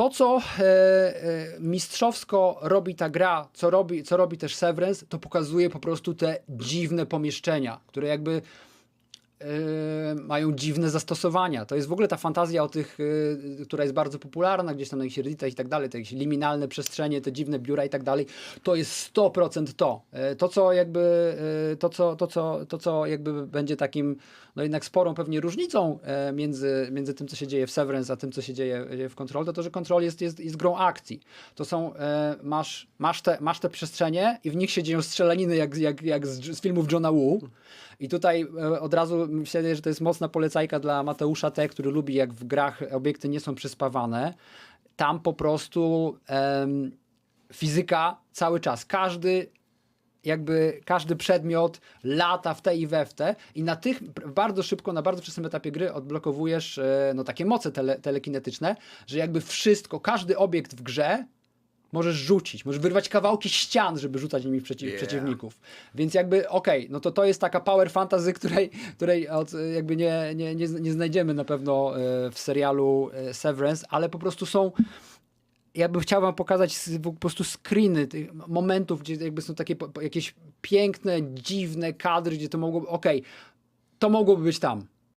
to, co e, e, mistrzowsko robi ta gra, co robi, co robi też Severance, to pokazuje po prostu te dziwne pomieszczenia, które jakby mają dziwne zastosowania. To jest w ogóle ta fantazja o tych, e, która jest bardzo popularna gdzieś tam na jakichś redditach i tak dalej, te jakieś liminalne przestrzenie, te dziwne biura i tak dalej. To jest 100% to. E, To, co jakby, to, co, to, co, to, co jakby będzie takim, no jednak sporą pewnie różnicą między, między tym, co się dzieje w Severance, a tym, co się dzieje w Control, to to, że Control jest, jest, jest grą akcji. To są, masz, masz, te, masz te przestrzenie i w nich się dzieją strzelaniny jak, jak, jak z, z filmów Johna Woo. I tutaj od razu myślę, że to jest mocna polecajka dla Mateusza T., który lubi jak w grach obiekty nie są przyspawane. Tam po prostu em, fizyka cały czas. Każdy jakby każdy przedmiot lata w te i we w te i na tych bardzo szybko, na bardzo wczesnym etapie gry odblokowujesz e, no, takie moce tele, telekinetyczne, że jakby wszystko, każdy obiekt w grze możesz rzucić, możesz wyrwać kawałki ścian, żeby rzucać nimi w przeciw, Yeah. przeciwników. Więc jakby okej, no to to jest taka power fantasy, której, której od, jakby nie, nie, nie, nie znajdziemy na pewno e, w serialu e, Severance, ale po prostu są ja bym chciał wam pokazać po prostu screeny tych momentów, gdzie jakby są takie jakieś piękne, dziwne kadry, gdzie to mogłoby, okej, to mogłoby być tam.